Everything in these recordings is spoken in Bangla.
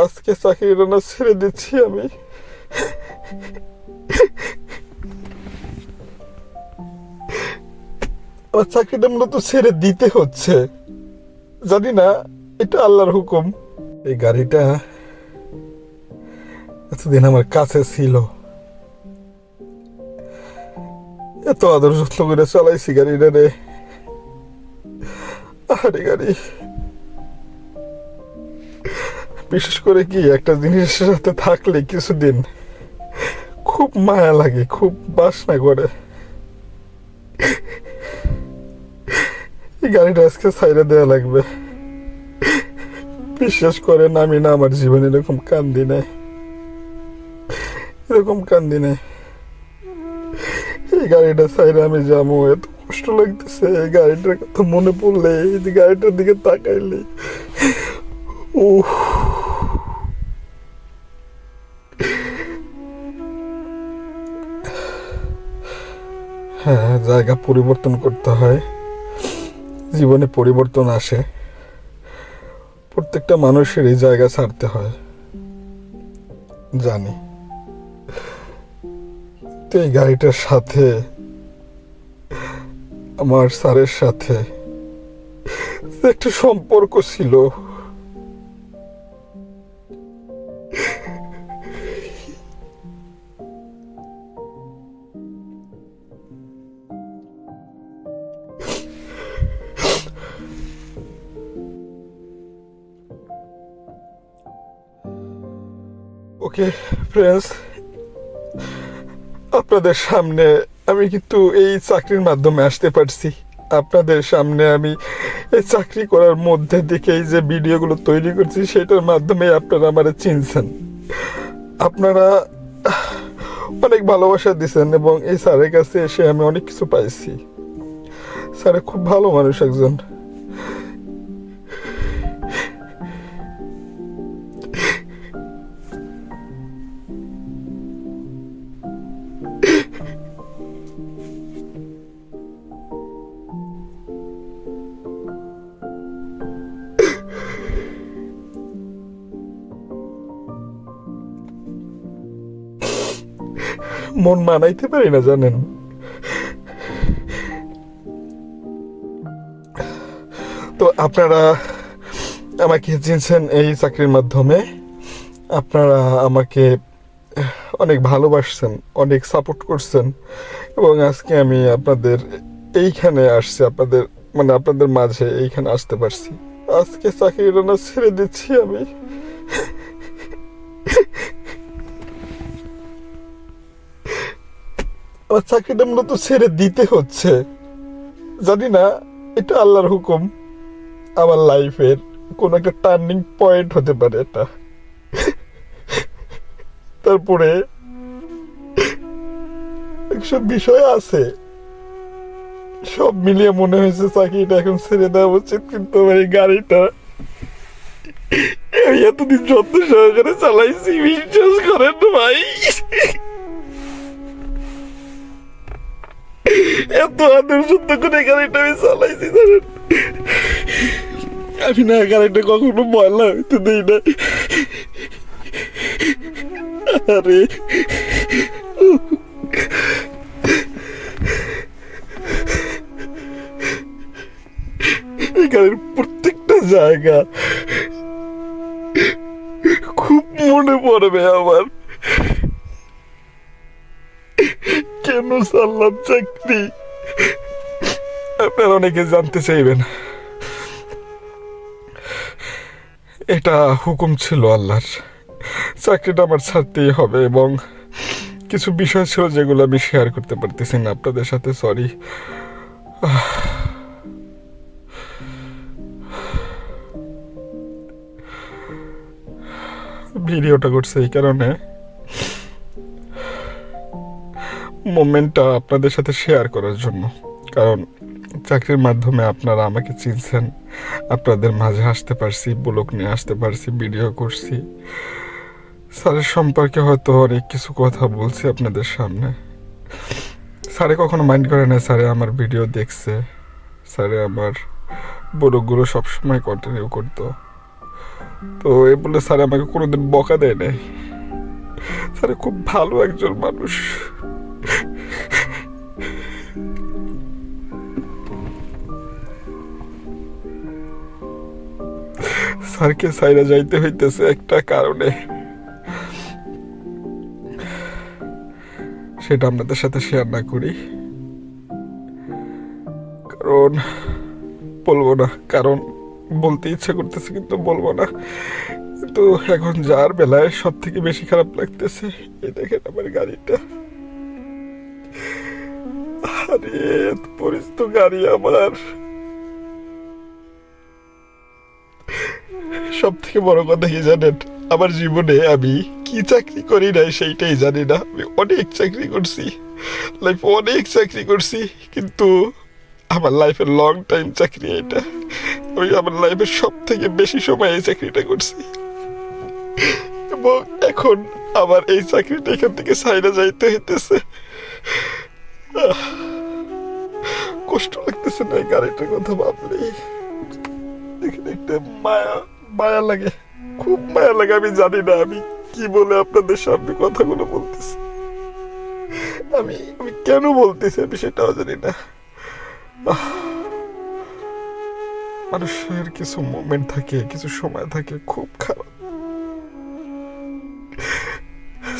আজকে চাকরিটা না ছেড়ে দিচ্ছি আমি। আমার চাকরিটা মূলত ছেড়ে দিতে হচ্ছে। জানি না, এটা আল্লাহর হুকুম। এই গাড়িটা এতদিন আমার কাছে ছিল। এত আদর যত্ন করে চালাইছি গাড়িটা রে। আরে গাড়ি। বিশেষ করে কি, একটা জিনিসের সাথে থাকলে কিছুদিন খুব মায়া লাগে, খুব বাসনা করে। গাড়িটা আজকে সাইডে দেওয়া লাগবে। বিশ্বাস আমি না আমার জীবনে এরকম কান্দি নাই। এরকম কান্দি এই গাড়িটা সাইডে আমি যাব, এত কষ্ট লাগতেছে এই গাড়িটার কথা মনে পড়লে, এই গাড়িটার দিকে তাকাইলে উফ হ্যাঁ জায়গা পরিবর্তন করতে হয়। জীবনে পরিবর্তন আসে। প্রত্যেকটা মানুষের এই জায়গা ছাড়তে হয়। জানি। তো এই গাড়িটার সাথে, আমার স্যারের সাথে, একটা সম্পর্ক ছিল। ওকে ফ্রেন্ডস আপনাদের সামনে আমি কিন্তু এই চাকরির মাধ্যমে আসতে পারছি। আপনাদের সামনে আমি এই চাকরি করার মধ্যে দিকে এই যে ভিডিওগুলো তৈরি করছি, সেটার মাধ্যমে আপনারা আমার চিনছেন। আপনারা অনেক ভালোবাসা দিছেন এবং এই স্যারের কাছে এসে আমি অনেক কিছু পাইছি। স্যার খুব ভালো মানুষ একজন। মন মানাইতে পারি না, জানেন। তো আপনারা আমাকে চিনছেন এই চাকরির মাধ্যমে। আপনারা আমাকে অনেক ভালোবাসছেন, অনেক সাপোর্ট করছেন। এবং আজকে আমি আপনাদের এইখানে আসছি, আপনাদের মানে আপনাদের মাঝে এইখানে আসতে পারছি। আজকে চাকরিটা না ছেড়ে দিচ্ছি আমি। আমার চাকরিটা মূলত ছেড়ে দিতে হচ্ছে। জানি না, এটা আল্লাহর হুকুম। আমার লাইফের কোন একটা টার্নিং পয়েন্ট হতে পারে এটা। তারপরে একসব বিষয় আছে। সব মিলিয়ে মনে হয়েছে চাকরিটা এখন ছেড়ে দেওয়া উচিত, কিন্তু এই গাড়িটা এতদিন যত্ন সহকারে চালাইছি, বিশ্বাস করেন ভাই। এত আদর সত্য করে গাড়িটা আমি চালাইছি, জানেন? আমি না গাড়িটা কখনো ময়লা হইতে দিই না আরে। গাড়ির প্রত্যেকটা জায়গা খুব মনে পড়বে আমার। কেন সারলাম চাকরি। আপনারা অনেকে জানতে চাইবেন। এটা হুকুম ছিল আল্লাহর। চাকরিটা আমার ছাড়তেই হবে এবং কিছু বিষয় ছিল যেগুলো আমি শেয়ার করতে পারতেছি না আপনাদের সাথে সরি ভিডিওটা করছে এই কারণে। মোমেন্টটা আপনাদের সাথে শেয়ার করার জন্য। কারণ চাকরির মাধ্যমে আপনারা আমাকে চিনছেন, আপনাদের মাঝে আসতে পারছি, ব্লগ নিয়ে আসতে পারছি ভিডিও করছি। স্যারের সম্পর্কে হয়তো অনেক কিছু কথা বলছি আপনাদের সামনে। স্যারে কখনো মাইন্ড করে না, স্যারে আমার ভিডিও দেখছে। স্যারে আমার ব্লগগুলো সবসময় কন্টিনিউ করতো। তো এ বলে স্যার আমাকে কোনোদিন বকা দেয় নাই। স্যার খুব ভালো একজন মানুষ। স্যারকে সাইরা যাইতে হইতেছে একটা কারণে। সেটা আপনাদের সাথে শেয়ার না করি। কারণ বলব না, কারণ বলতে ইচ্ছা করতেছে কিন্তু বলব না। কিন্তু এখন যার বেলায় সব থেকে বেশি খারাপ লাগতেছে, এই দেখেন আমার গাড়িটা। আরে পরিচিত গাড়ি আমার। সব থেকে বড় কথা কি জানেন? আমার জীবনে আমি কি চাকরি করি নাই সেইটাই জানি না। আমি অনেক চাকরি করছি। লাইফ অনেক চাকরি করছি, কিন্তু আমার লাইফের লং টাইম চাকরি এটা। আমি আমার লাইফের সব থেকে বেশি সময় এই চাকরিটা করছি। এবং এখন আমার এই চাকরিটা এখান থেকে সাইডে যাইতে হইতেছে। কষ্ট লাগতেছে না গাড়িটার কথা ভাবলেই দেখে দেখতে মায়া মায়া লাগে। খুব মায়া লাগে, আমি জানি না আমি কি বলে আপনাদের সামনে কথাগুলো বলতেছি। আমি আমি কেন বলতেছি আমি সেটাও জানি না। মানুষের কিছু মোমেন্ট থাকে, কিছু সময় থাকে, খুব খারাপ।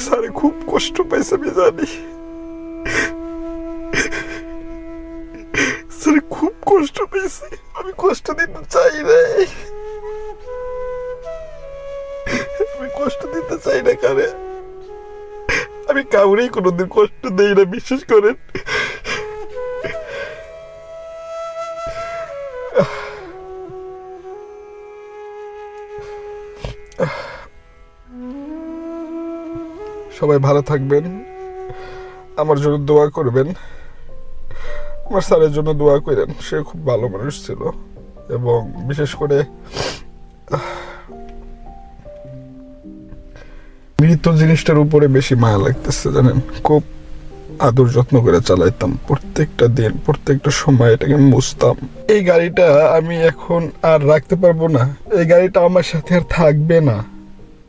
স্যারে, খুব কষ্ট পাইছে, আমি জানি। স্যারে, খুব কষ্ট পেয়েছে কষ্ট দিতে চাই আমি কষ্ট দিতে চাই না কারে। আমি কাউরেই কোনোদিন কষ্ট দেই না, বিশ্বাস করেন। সবাই ভালো থাকবেন। আমার জন্য দোয়া করবেন। আমার স্যারের জন্য দোয়া করেন, সে খুব ভালো মানুষ ছিল। এবং বিশেষ করে, মৃত জিনিসটার উপরে বেশি মায়া লাগতেছে, জানেন? খুব আদর যত্ন করে চালাইতাম। প্রত্যেকটা দিন, প্রত্যেকটা সময় এটাকে মুছতাম এই গাড়িটা আমি এখন আর রাখতে পারব না। এই গাড়িটা আমার সাথে আর থাকবে না।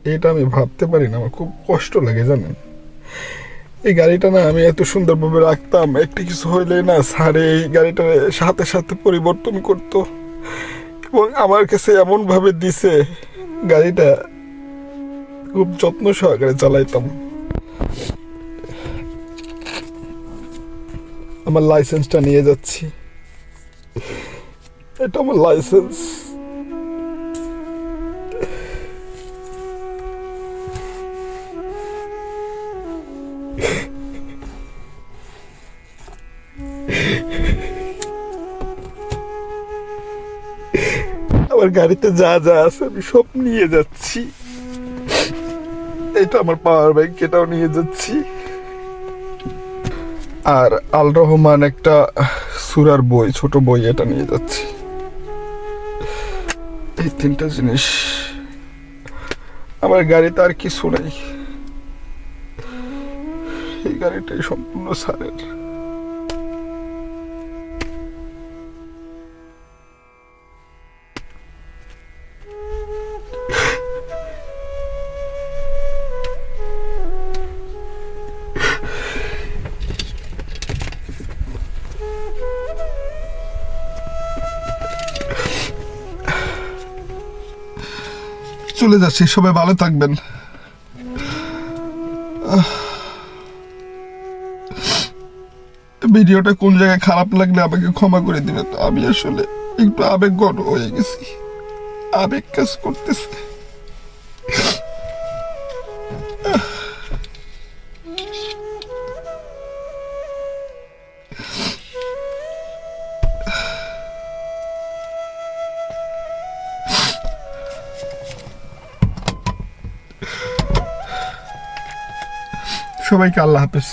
এটা আমি ভাবতে পারি না। আমার খুব কষ্ট লাগে, জানেন? এই গাড়িটা না আমি এত সুন্দরভাবে রাখতাম, একটু কিছু হইলে না স্যারে এই গাড়িটার সাথে সাথে পরিবর্তন করতো। এবং আমার কাছে এমন ভাবে দিছে, গাড়িটা খুব যত্ন সহকারে চালাইতাম। আমার লাইসেন্সটা নিয়ে যাচ্ছি। এটা আমার লাইসেন্স গাড়িতে যা যা আছে আমি সব নিয়ে যাচ্ছি। এটা আমার পাওয়ার ব্যাংক এটাও নিয়ে যাচ্ছি। আর আল রহমান একটা সুরার বই, ছোট বই এটা নিয়ে যাচ্ছি। এই তিনটা জিনিস আমার গাড়িতে আর কিছু নাই। এই গাড়িটাই সম্পূর্ণ সারের। চলে যাচ্ছি, সবাই ভালো থাকবেন। ভিডিওটা কোন জায়গায় খারাপ লাগলে আমাকে ক্ষমা করে দিবে তো আমি আসলে একটু আবেগ গণ হয়ে গেছি। আবেগ কাজ করতেছে। সবাইকে আল্লাহ হাফেজ।